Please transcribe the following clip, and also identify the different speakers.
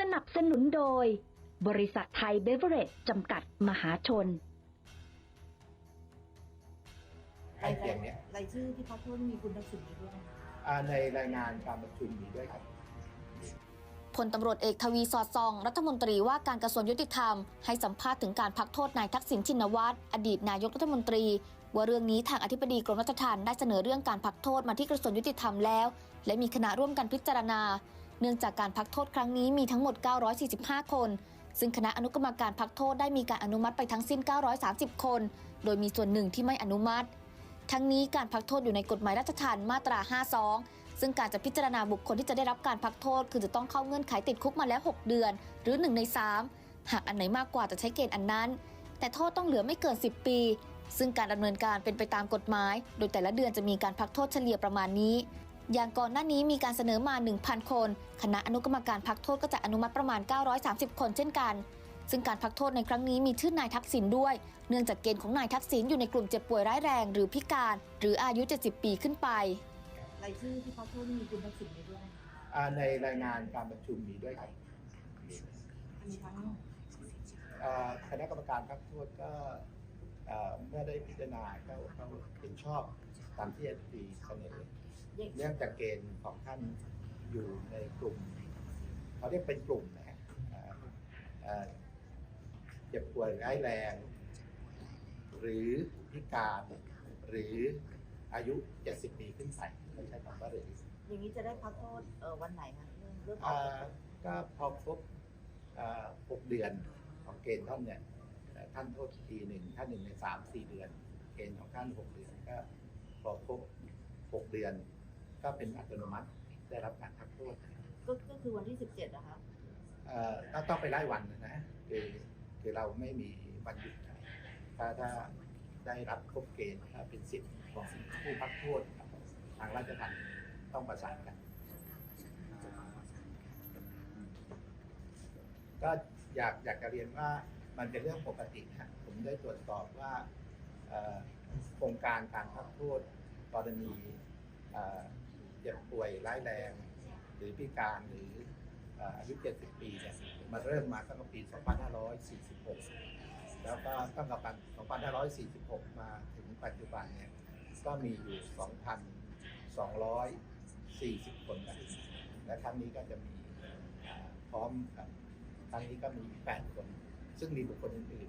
Speaker 1: สนับสนุนโดย บริษัทไทยเบเวอเรจจำกัดมหาชน
Speaker 2: ใกล้เคียงเนี้ย
Speaker 3: รายชื่อที่พักโทษมีคุณทักษิณนี้ด้วยนะคะ
Speaker 2: อ่าในรายงานการประชุมมีด้วยครับ
Speaker 4: พลตำรวจเอกทวีสอดส่อง รัฐมนตรีว่าการกระทรวงยุติธรรม ให้สัมภาษณ์ถึงการพักโทษนายทักษิณชินวัตรอดีตนายกรัฐมนตรี ว่าเรื่องนี้ทางอธิบดีกรมราชทัณฑ์ได้เสนอเรื่องการพักโทษมาที่กระทรวงยุติธรรมแล้ว และมีคณะร่วมกันพิจารณา เนื่องจากการพักโทษครั้งนี้มีทั้งหมด 945 คน ซึ่งคณะอนุกรรมการพักโทษได้มีการอนุมัติไปทั้งสิ้น 930 คน โดยมีส่วนหนึ่งที่ไม่อนุมัติ ทั้งนี้การพักโทษอยู่ในกฎหมายราชทัณฑ์มาตรา 52 ซึ่งการจะพิจารณาบุคคลที่จะได้รับการพักโทษ คือจะต้องเข้าเงื่อนไขติดคุกมาแล้ว 6 เดือน หรือ 1 ใน 3 หากอันไหนมากกว่าจะใช้เกณฑ์อันนั้น แต่โทษต้องเหลือไม่เกิน 10 ปี ซึ่งการดำเนินการเป็นไปตามกฎหมาย โดยแต่ละเดือนจะมีการพักโทษเฉลี่ยประมาณนี้ อย่างก่อนหน้านี้มีการเสนอมา 1,000 คน คณะอนุกรรมการพักโทษก็จะอนุมัติประมาณ 930 คนเช่นกัน ซึ่งการพักโทษในครั้งนี้มีชื่อนายทักษิณด้วย เนื่องจากเกณฑ์ของนายทักษิณอยู่ในกลุ่มเจ็บป่วยร้ายแรง หรือพิการ หรืออายุ 70 ปีขึ้นไป
Speaker 3: รายชื่อที่พักโทษมีคุณทักษิณนี้ด้วยนะคะ
Speaker 2: อ่าในรายงานการประชุมมีด้วยครับ
Speaker 3: มีทั้ง
Speaker 2: อ่าคณะกรรมการพักโทษก็อ่า เมื่อได้พิจารณาก็เขาเห็นชอบตามที่อธิบดีเสนอ
Speaker 3: เด็ก
Speaker 2: เนื่องจากเกณฑ์ของท่านอยู่ในกลุ่มเขาเรียกเป็นกลุ่มนะฮะอ่าอ่าเจ็บป่วยร้ายแรง หรือพิการหรืออายุ 70 ปีขึ้นไปเขาใช้คำว่าหรือ
Speaker 3: อย่างนี้จะได้พักโทษเอ่อวันไหนคะเรื่องเรื่องออ
Speaker 2: อ่ากก็พอครบอ่าหกเดือนของเกณฑ์ท่านเนี่ยเอ่อ ท่านโทษปีหนึ่งท่านหนึ่งในสามสี่เดือนเกณฑ์ของท่านหกเดือนก็พอครบหกเดือน ก็เป็นอัตโนมัติได้รับการพักโทษ
Speaker 3: ก็ก็คือวันที่สิบเจ็ดนะคะ
Speaker 2: เอ่อก็ต้องไปไล่วันนะคือคือเราไม่มีวันหยุดถ้าถ้าได้รับครบเกณฑ์ถ้าเป็นสิทธิ์ของผู้พักโทษทางราชทัณฑ์ต้องประสานกัน ก็อยากอยากจะเรียนว่า มันเป็นเรื่องปกติฮะผมได้ตรวจสอบว่าโครงการการพักโทษกรณีเจ็บป่วยร้ายแรง หรือพิการหรืออายุ 70 ปีเนี่ยมันเริ่มมาตั้งแต่ปี 2546 แล้วก็ตั้งแต่ปี2546 มาถึงปัจจุบันเนี่ยก็มีอยู่ 2,240 คนนะและครั้งนี้ก็จะมีพร้อมกับครั้งนี้ก็มี 8 คน ซึ่งมีบุคคลอื่น